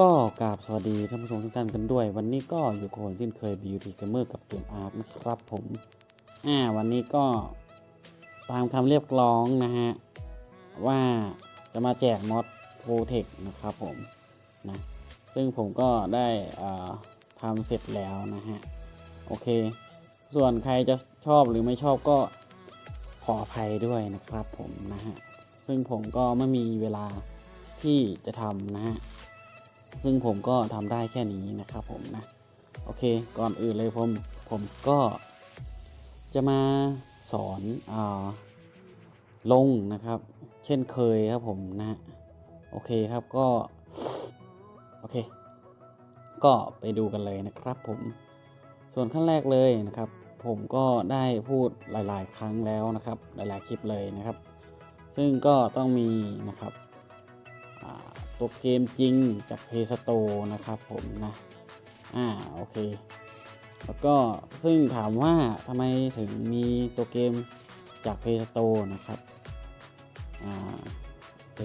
ก็กราบสวัสดีท่านผู้ชมทุกท่านกันด้วย วันนี้ก็อยู่กับผมเช่นเคย Beauty Gamer กับเกมอาร์ตนะครับผมอ่าวันนี้ก็ตามคำเรียกร้องนะฮะ ว่าจะมาแจกมอดโ o เทคนะครับผมนะซึ่งผมก็ได้ทำเสร็จแล้วนะฮะ โอเค ส่วนใครจะชอบหรือไม่ชอบก็ขออภัยด้วยนะครับผมนะฮะ ซึ่งผมก็ไม่มีเวลาที่จะทำนะฮะ ซึ่งผมก็ทำได้แค่นี้นะครับผมนะ โอเค ก่อนอื่นเลยผม ผมก็จะมาสอนอาลงนะครับ เช่นเคยครับผมนะ โอเคครับก็ โอเค ก็ไปดูกันเลยนะครับผม ส่วนขั้นแรกเลยนะครับ ผมก็ได้พูดหลาย ๆ ครั้งแล้วนะครับ หลาย ๆ คลิปเลยนะครับ ซึ่งก็ต้องมีนะครับ ตัวเกมจริงจาก Play Store นะครับผมนะ อ่า โอเค แล้วก็ซึ่งถามว่าทำไมถึงมีตัวเกมจาก Play Store นะครับ อ่า โอเค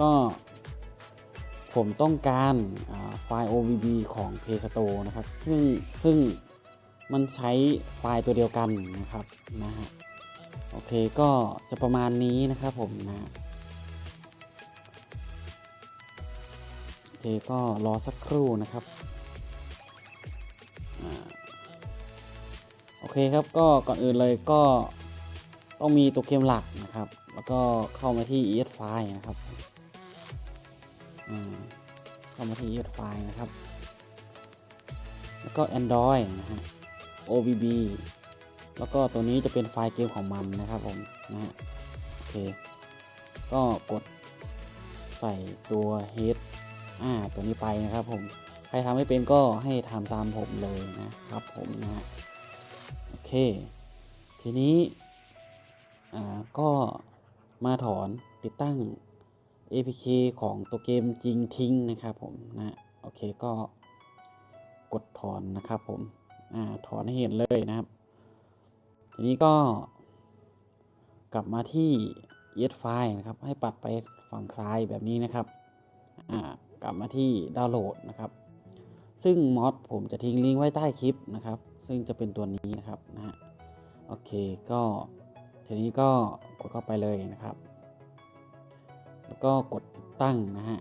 ก็ผมต้องการไฟล์ OBB ของ Play Store นะครับ ซึ่งซึ่งมันใช้ไฟล์ตัวเดียวกันนะครับนะฮะ โอเคก็จะประมาณนี้นะครับผมนะ เคก็รอสักครู่นะครับอโอเคครับก็ก่อนอื่นเลยก็ต้องมีตัวเกมหลักนะครับ แล้วก็เข้ามาที่ ES File นะครับเข้ามาที่ ES File นะครับ แล้วก็ Android นะฮะ OBB แล้วก็ตัวนี้จะเป็นไฟล์เกมของมันนะครับผมนะฮะโอเค ก็กดใส่ตัว head อ่าตัวนี้ไปนะครับผมใครทำไม่เป็นก็ให้ทำตามผมเลยนะครับผมนะฮะโอเค ทีนี้อ่าก็มาถอนติดตั้ง APK ของตัวเกมจริงทิ้งนะครับผมนะโอเคก็กดถอนนะครับผมอ่าถอนให้เห็นเลยนะครับ ทีนี้ก็กลับมาที่ ES File นะครับ ให้ปัดไปฝั่งซ้ายแบบนี้นะครับ อ่า กลับมาที่ดาวน์โหลดนะครับ ซึ่งมอดผมจะทิ้งลิงก์ไว้ใต้คลิปนะครับ ซึ่งจะเป็นตัวนี้นะครับนะฮะโอเคก็ทีนี้ก็กดเข้าไปเลยนะครับ แล้วก็กดติดตั้งนะฮะ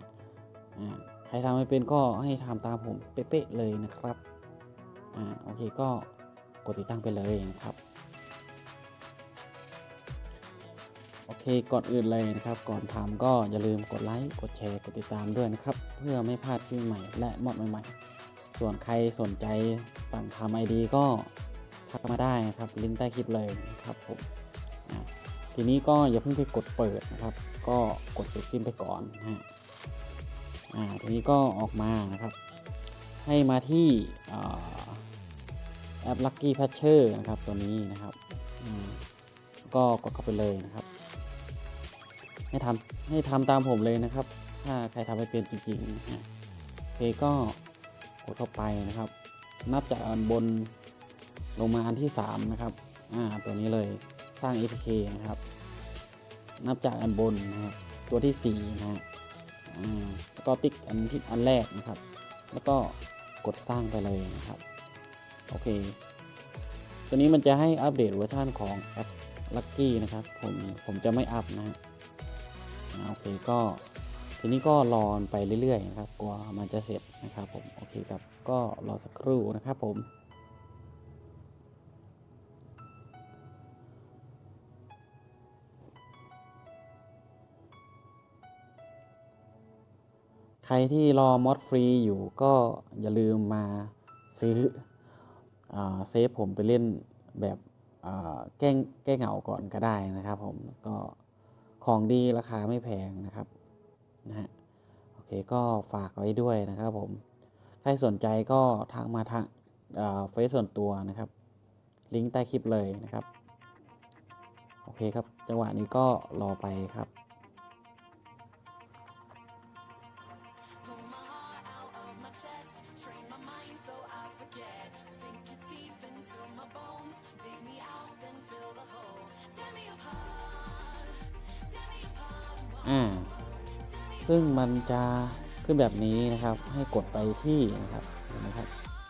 ใครทำไม่เป็นก็ให้ทำตามผมเป๊ะๆเลยนะครับอ่าโอเคก็กดติดตั้งไปเลยนะครับ โอเคก่อนอื่นเลยนะครับ ก่อนทำก็อย่าลืมกดไลค์กดแชร์กดติดตามด้วยนะครับ เพื่อไม่พลาดคลิปใหม่และมอดใหม่ๆ ส่วนใครสนใจสั่งทำไอดีก็ทักมาได้นะครับลิงก์ใต้คลิปเลยนะครับผมอะทีนี้ก็อย่าเพิ่งไปกดเปิดนะครับ ก็กดเสร็จสิ้นไปก่อนนะฮะทีนี้ก็ออกมานะครับ ให้มาที่อ่าแอป Lucky Patcher นะครับตัวนี้นะครับก็กดเข้าไปเลยนะครับ ให้ทำให้ทำตามผมเลยนะครับ ถ้าใครทำไม่เป็นจริงๆนะฮะโอเคก็กดเข้าไปนะครับ นับจากอันบนลงมาอันที่ 3 นะครับ อ่า ตัวนี้เลย สร้าง APK นะครับ นับจากอันบนนะครับ ตัวที่ 4 นะฮะ อ่า แล้วก็ติ๊กอันที่อันแรกนะครับ แล้วก็กดสร้างไปเลยนะครับ โอเค ตัวนี้มันจะให้อัปเดตเวอร์ชันของแอป Lucky นะครับ ผม ผมจะไม่อัพนะฮะ โอเคก็ ทีนี้ก็รอไปเรื่อยๆนะครับกว่ามันจะเสร็จนะครับผมโอเคครับก็รอสักครู่นะครับผมใครที่รอมอดฟรีอยู่ก็อย่าลืมมาซื้อเซฟผมไปเล่นแบบแก้งแก้เหงาก่อนก็ได้นะครับผมก็ ของดีราคาไม่แพงนะครับนะฮะโอเคก็ฝากไว้ด้วยนะครับผม ใครสนใจก็ทักมาทางเฟซส่วนตัวนะครับ ลิงก์ใต้คลิปเลยนะครับ โอเคครับ จังหวะนี้ก็รอไปครับ อ่าซึ่งมันจะขึ้นแบบนี้นะครับ ให้กดไปที่นะครับนไหมครับ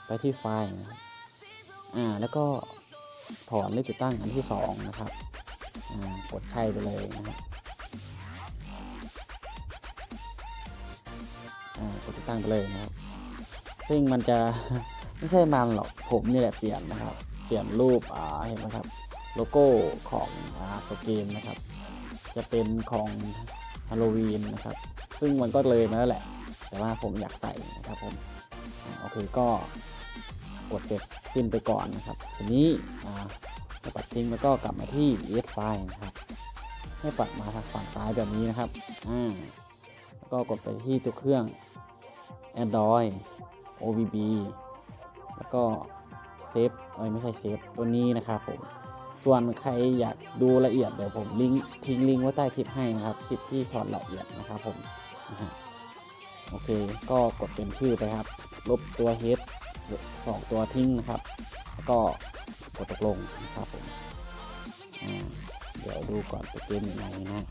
ไปที่ไฟล์นะครับอ่าแล้วก็ถอนหรือติดตั้งอันที่สองนะครับอ่ากดใช่ไปเลยนะครับอ่ากดติดตั้งไปเลยนะครับ ซึ่งมันจะไม่ใช่มันหรอกผมนี่แหละเปลี่ยนนะครับ เปลี่ยนรูปอ่าเห็นไหมครับ โลโก้ของอ่าตัวเกมนะครับ จะเป็นของ ฮาโลวีนนะครับ ซึ่งมันก็เลยมาแล้วแหละ แต่ว่าผมอยากใส่นะครับผมโอเคก็กดเสร็จขึ้นไปก่อนนะครับ ทีนี้อ่าให้ปัดทิ้งแล้วก็กลับมาที่ ES file นะครับ ให้ปัดมาทางฝั่งซ้ายแบบนี้นะครับอ่าแล้วก็กดไปที่ตัวเครื่อง Android OBB แล้วก็เซฟเอ้ยไม่ใช่เซฟตัวนี้นะครับผม ส่วนใครอยากดูละเอียดเดี๋ยวผมลิงก์ทิ้งลิงก์ไว้ใต้คลิปให้นะครับคลิปที่สอนละเอียดนะครับผมนะฮะโอเค ก็กดเป็นชื่อไปครับ ลบตัวเฮดสองตัวทิ้งนะครับ แล้วก็กดตกลงนะครับผมเดี๋ยวดูก่อนตัวเกมอยู่ไหนนะ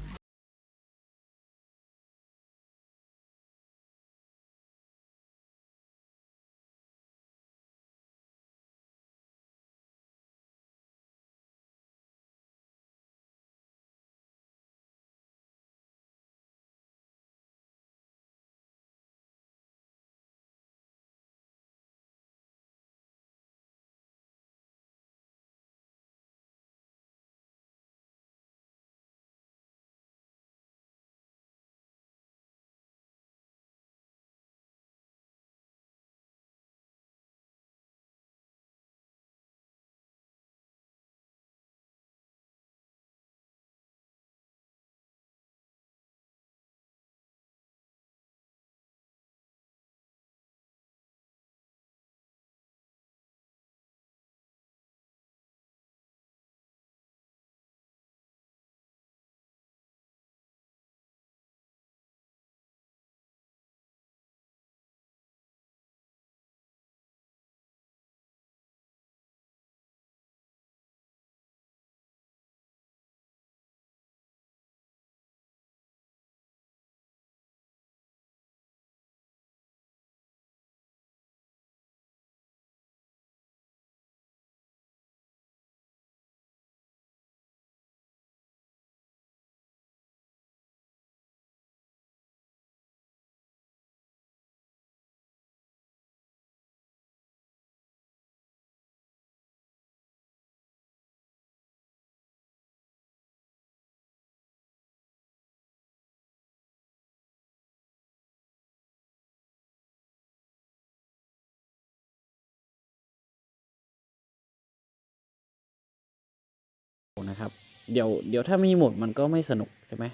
นะครับ เดี๋ยวเดี๋ยวถ้ามีหมดมันก็ไม่สนุกใช่ไหม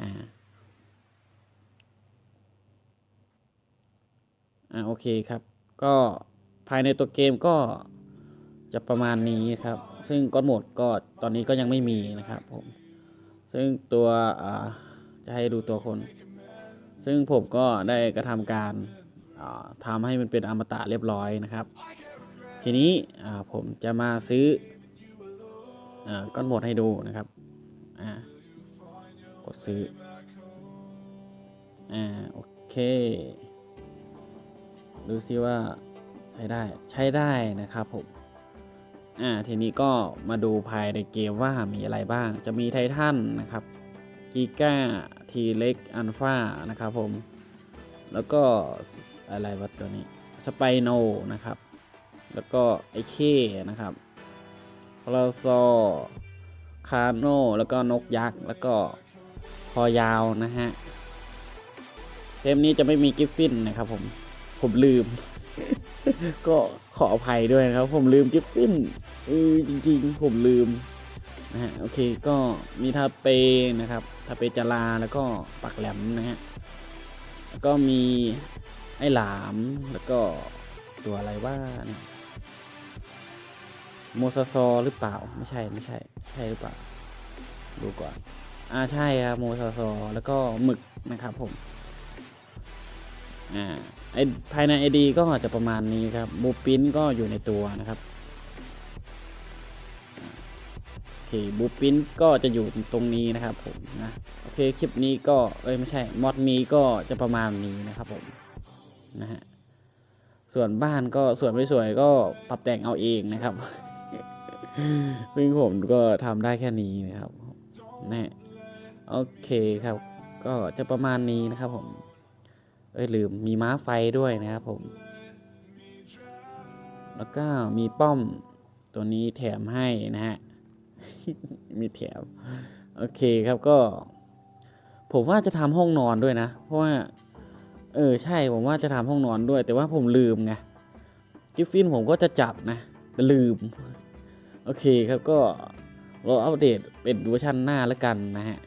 อ่าอ่าโอเคครับ ก็ภายในตัวเกมก็จะประมาณนี้ครับ ซึ่งก้อนโหมดก็ตอนนี้ก็ยังไม่มีนะครับผม ซึ่งตัวอ่าจะให้ดูตัวคน ซึ่งผมก็ได้กระทำการอ่าทำให้มันเป็นอมตะเรียบร้อยนะครับ ทีนี้ผมจะมาซื้อ ก้อนโหมดให้ดูนะครับกดซื้ออ่าโอเคดูซิว่าใช้ได้ใช้ได้นะครับผมอ่าทีนี้ก็มาดูภายในเกมว่ามีอะไรบ้าง จะมีไททันนะครับกิก้าทีเล็กอัลฟานะครับผม แล้วก็อะไรวะตัวนี้สไปโนนะครับ แล้วก็ไอเคนะครับ ลาซอคาโนแล้วก็นกยักษ์ แล้วก็คอยาวนะฮะ เทมนี้จะไม่มีกิฟฟินนะครับผม ผมลืม ก็ขออภัยด้วยนะครับ ผมลืมกิฟฟินเออจริงๆ ผมลืมนะฮะโอเคก็มีทาเปนะครับทาเปจาราแล้วก็ปักแหลมนะฮะแล้วก็มีไอ้หลามแล้วก็ตัวอะไรว่าเนี่ย โมซาซอหรือเปล่าไม่ใช่ไม่ใช่ใช่หรือเปล่า ดูก่อนอ่าใช่ครับโมซาซอแล้วก็หมึกนะครับผมอ่าไอภายใน ID ก็จะประมาณนี้ครับบูปินก็อยู่ในตัวนะครับโอเคบูปินก็จะอยู่ตรงนี้นะครับผมนะโอเคคลิปนี้ก็เอ้ยไม่ใช่มอดนี้ก็จะประมาณนี้นะครับผมนะฮะส่วนบ้านก็ส่วนไม่สวยก็ปรับแต่งเอาเองนะครับ ซึ่งผมก็ทำได้แค่นี้นะครับนะฮะโอเคครับ ก็จะประมาณนี้นะครับผม เอ้ยลืมมีม้าไฟด้วยนะครับผม แล้วก็มีป้อมตัวนี้แถมให้นะฮะ มีแถม โอเคครับก็ ผมว่าจะทำห้องนอนด้วยนะ เพราะว่า เออใช่ผมว่าจะทำห้องนอนด้วย แต่ว่าผมลืมไงกิฟฟินผมก็จะจับนะแต่ลืม โอเคครับก็เราอัปเดตเป็นเวอร์ชันหน้าแล้วกันนะฮะ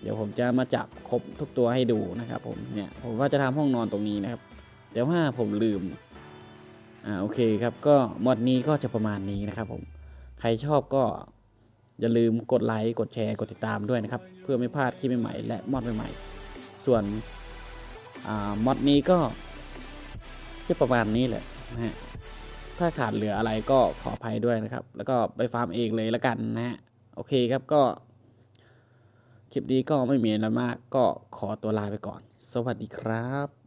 เดี๋ยวผมจะมาจับครบทุกตัวให้ดูนะครับผมเนี่ยผมว่าจะทำห้องนอนตรงนี้นะครับแต่ว่าผมลืมอ่าโอเคครับก็มอดนี้ก็จะประมาณนี้นะครับผมใครชอบก็อย่าลืมกดไลค์กดแชร์กดติดตามด้วยนะครับ เพื่อไม่พลาดคลิปใหม่ๆและมอดใหม่ๆส่วนอ่ามอดนี้ก็จะประมาณนี้แหละนะฮะ ถ้าขาดเหลืออะไรก็ขออภัยด้วยนะครับ แล้วก็ไปฟาร์มเองเลยละกันนะฮะโอเคครับก็ คลิปนี้ก็ไม่มีอะไรมาก ก็ขอตัวลาไปก่อน สวัสดีครับ